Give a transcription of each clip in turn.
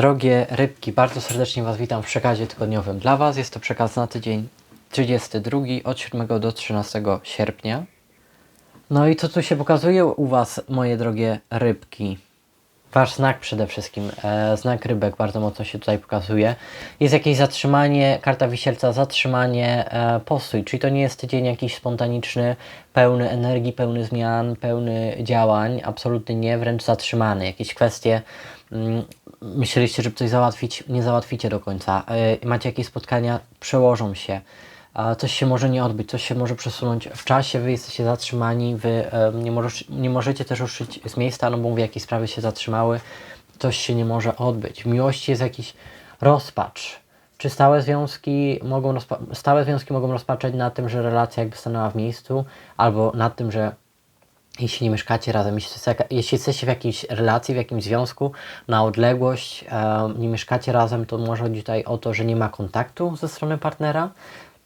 Drogie rybki, bardzo serdecznie Was witam w przekazie tygodniowym dla Was. Jest to przekaz na tydzień 32 od 7 do 13 sierpnia. No i co tu się pokazuje u Was, moje drogie rybki? Wasz znak przede wszystkim, e, znak rybek bardzo mocno się tutaj pokazuje. Jest jakieś zatrzymanie, karta wisielca, zatrzymanie, e, postój, czyli to nie jest tydzień jakiś spontaniczny, pełny energii, pełny zmian, pełny działań, absolutnie nie, wręcz zatrzymany. Jakieś kwestie, mm, myśleliście, żeby coś załatwić, nie załatwicie do końca. E, macie jakieś spotkania, przełożą się coś się może nie odbyć, coś się może przesunąć w czasie, wy jesteście zatrzymani, wy nie, możesz, nie możecie też ruszyć z miejsca, no bo mówię, jakieś sprawy się zatrzymały, coś się nie może odbyć. W miłości jest jakiś rozpacz. Czy stałe związki mogą, stałe związki mogą rozpaczać na tym, że relacja jakby stanęła w miejscu, albo na tym, że jeśli nie mieszkacie razem, jeśli, jesteście w jakiejś relacji, w jakimś związku na odległość, nie mieszkacie razem, to może chodzi tutaj o to, że nie ma kontaktu ze strony partnera,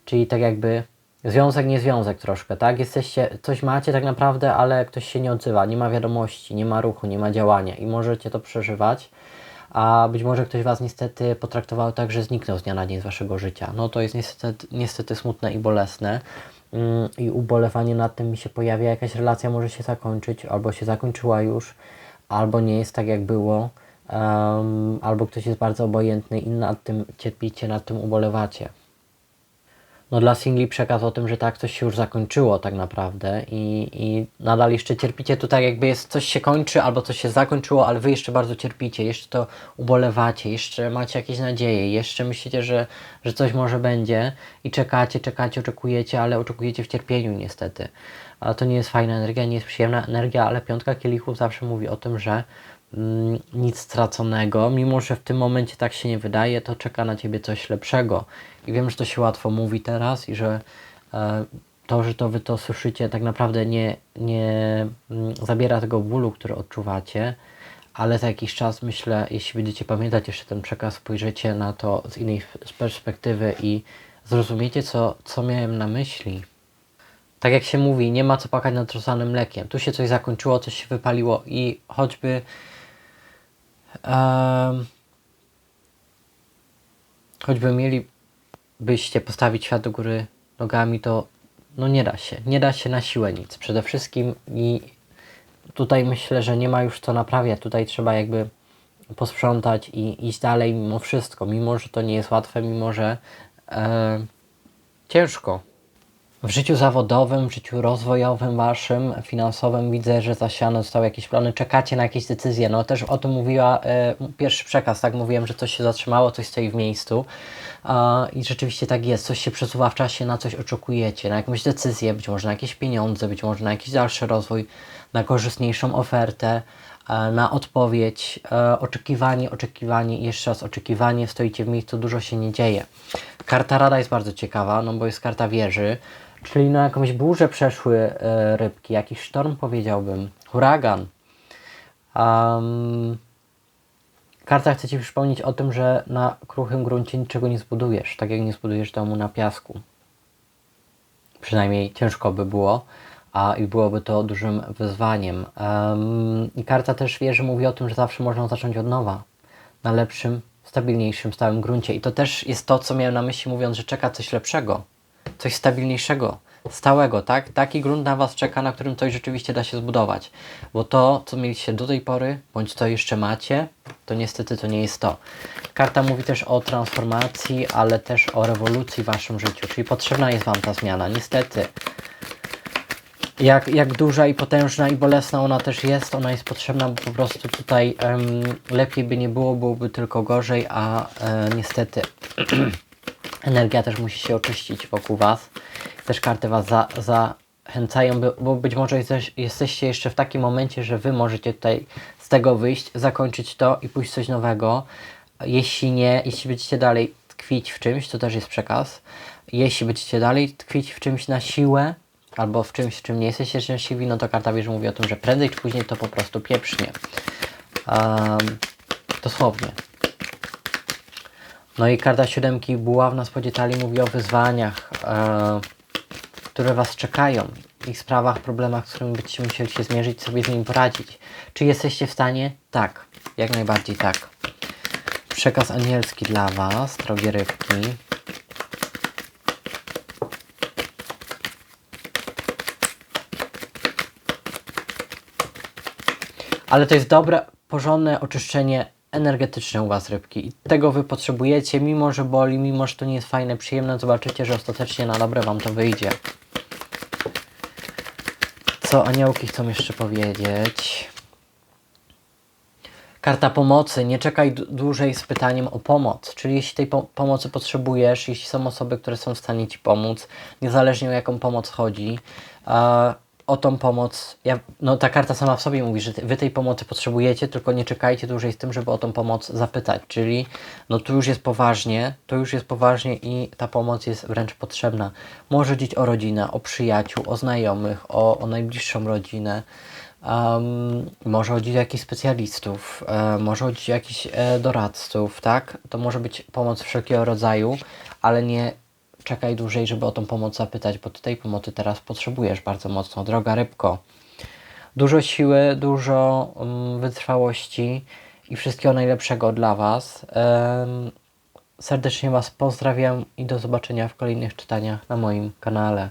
czyli tak jakby związek, nie związek troszkę, tak? Jesteście, coś macie tak naprawdę, ale ktoś się nie odzywa, nie ma wiadomości, nie ma ruchu, nie ma działania i możecie to przeżywać, a być może ktoś Was niestety potraktował tak, że zniknął z dnia na dzień z Waszego życia. No to jest niestety, niestety smutne i bolesne. Mm, I ubolewanie nad tym mi się pojawia, jakaś relacja może się zakończyć, albo się zakończyła już, albo nie jest tak jak było, em, albo ktoś jest bardzo obojętny i nad tym cierpicie, nad tym ubolewacie. No dla singli przekaz o tym, że tak coś się już zakończyło tak naprawdę i, i nadal jeszcze cierpicie tu tak jakby jest coś się kończy albo coś się zakończyło, ale wy jeszcze bardzo cierpicie, jeszcze to ubolewacie, jeszcze macie jakieś nadzieje, jeszcze myślicie, że, że coś może będzie i czekacie, czekacie, oczekujecie, ale oczekujecie w cierpieniu niestety. A to nie jest fajna energia, nie jest przyjemna energia, ale piątka kielichów zawsze mówi o tym, że nic straconego, mimo że w tym momencie tak się nie wydaje, to czeka na ciebie coś lepszego. I wiem, że to się łatwo mówi teraz i że e, to, że to wy to słyszycie, tak naprawdę nie, nie mm, zabiera tego bólu, który odczuwacie, ale za jakiś czas myślę, jeśli będziecie pamiętać jeszcze ten przekaz, spojrzycie na to z innej perspektywy i zrozumiecie, co, co miałem na myśli. Tak jak się mówi, nie ma co płakać nad rozlanym mlekiem. Tu się coś zakończyło, coś się wypaliło i choćby em, choćby mielibyście postawić świat do góry nogami, to no nie da się. Nie da się na siłę nic. Przede wszystkim i tutaj myślę, że nie ma już co naprawiać. Tutaj trzeba jakby posprzątać i iść dalej mimo wszystko. Mimo, że to nie jest łatwe, mimo, że e, ciężko. W życiu zawodowym, w życiu rozwojowym waszym, finansowym widzę, że zasiane zostały jakieś plany, czekacie na jakieś decyzje. No też o tym mówiła e, pierwszy przekaz, tak? Mówiłem, że coś się zatrzymało, coś stoi w miejscu. A, I rzeczywiście tak jest, coś się przesuwa w czasie, na coś oczekujecie, na jakąś decyzję, być może na jakieś pieniądze, być może na jakiś dalszy rozwój, na korzystniejszą ofertę, e, na odpowiedź, e, oczekiwanie, oczekiwanie i jeszcze raz oczekiwanie, stoicie w miejscu, dużo się nie dzieje. Karta Rada jest bardzo ciekawa, no bo jest karta wieży, czyli na jakąś burzę przeszły e, rybki, jakiś sztorm powiedziałbym, huragan. Um, karta chce Ci przypomnieć o tym, że na kruchym gruncie niczego nie zbudujesz, tak jak nie zbudujesz domu na piasku. Przynajmniej ciężko by było, a i byłoby to dużym wyzwaniem. Em, I karta też wieży mówi o tym, że zawsze można zacząć od nowa, na lepszym, stabilniejszym, stałym gruncie. I to też jest to, co miałem na myśli, mówiąc, że czeka coś lepszego, coś stabilniejszego, stałego, tak? Taki grunt na Was czeka, na którym coś rzeczywiście da się zbudować. Bo to, co mieliście do tej pory, bądź co jeszcze macie, to niestety to nie jest to. Karta mówi też o transformacji, ale też o rewolucji w Waszym życiu, czyli potrzebna jest Wam ta zmiana. Niestety, jak, jak duża i potężna i bolesna ona też jest, ona jest potrzebna, bo po prostu tutaj lepiej by nie było, byłoby tylko gorzej, a e, niestety energia też musi się oczyścić wokół Was. Też karty Was za, zachęcają, bo być może jesteś, jesteście jeszcze w takim momencie, że Wy możecie tutaj z tego wyjść, zakończyć to i pójść coś nowego. Jeśli nie, jeśli będziecie dalej tkwić w czymś, to też jest przekaz. Jeśli będziecie dalej tkwić w czymś na siłę, albo w czymś, w czym nie jesteście szczęśliwi, no to karta wieży mówi o tym, że prędzej czy później to po prostu pieprznie. Um, dosłownie. No i karta siódemki buław na spodzie talii mówi o wyzwaniach, e, które Was czekają. Ich sprawach, problemach, z którymi będziecie musieli się zmierzyć, sobie z nimi poradzić. Czy jesteście w stanie? Tak. Jak najbardziej tak. Przekaz anielski dla Was, drogie rybki. Ale to jest dobre, porządne oczyszczenie energetyczne u Was, rybki. I tego Wy potrzebujecie, mimo że boli, mimo że to nie jest fajne, przyjemne. Zobaczycie, że ostatecznie na dobre Wam to wyjdzie. Co aniołki chcą jeszcze powiedzieć? Karta pomocy. Nie czekaj dłużej z pytaniem o pomoc. Czyli jeśli tej po pomocy potrzebujesz, jeśli są osoby, które są w stanie Ci pomóc, niezależnie o jaką pomoc chodzi, e, o tą pomoc, ja, no ta karta sama w sobie mówi, że Wy tej pomocy potrzebujecie, tylko nie czekajcie dłużej z tym, żeby o tą pomoc zapytać. Czyli no tu już jest poważnie, to już jest poważnie i ta pomoc jest wręcz potrzebna. Może chodzić o rodzinę, o przyjaciół, o znajomych, o, o najbliższą rodzinę. Um, może chodzić o jakichś specjalistów, e, może chodzić o jakichś e, doradców, tak? To może być pomoc wszelkiego rodzaju, ale nie czekaj dłużej, żeby o tą pomoc zapytać, bo ty tej pomocy teraz potrzebujesz bardzo mocno. Droga rybko, dużo siły, dużo um, wytrwałości i wszystkiego najlepszego dla Was. Em, serdecznie Was pozdrawiam i do zobaczenia w kolejnych czytaniach na moim kanale.